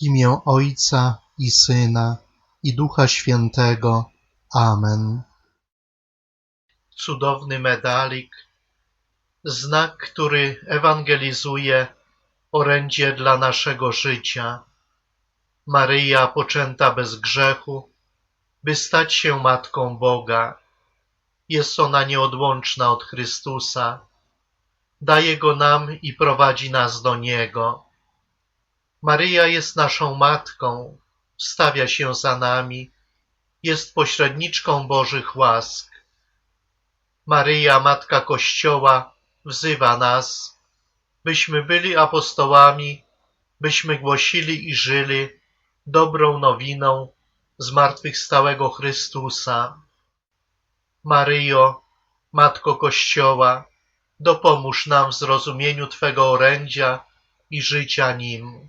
Imię Ojca i Syna i Ducha Świętego. Amen. Cudowny medalik, znak, który ewangelizuje orędzie dla naszego życia. Maryja poczęta bez grzechu, by stać się Matką Boga. Jest ona nieodłączna od Chrystusa. Daje Go nam i prowadzi nas do Niego. Maryja jest naszą Matką, wstawia się za nami, jest pośredniczką Bożych łask. Maryja, Matka Kościoła, wzywa nas, byśmy byli apostołami, byśmy głosili i żyli dobrą nowiną zmartwychwstałego Chrystusa. Maryjo, Matko Kościoła, dopomóż nam w zrozumieniu Twego orędzia i życia nim.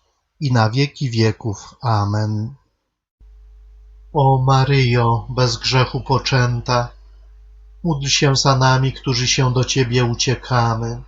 i na wieki wieków. Amen. O Maryjo, bez grzechu poczęta, módl się za nami, którzy się do Ciebie uciekamy.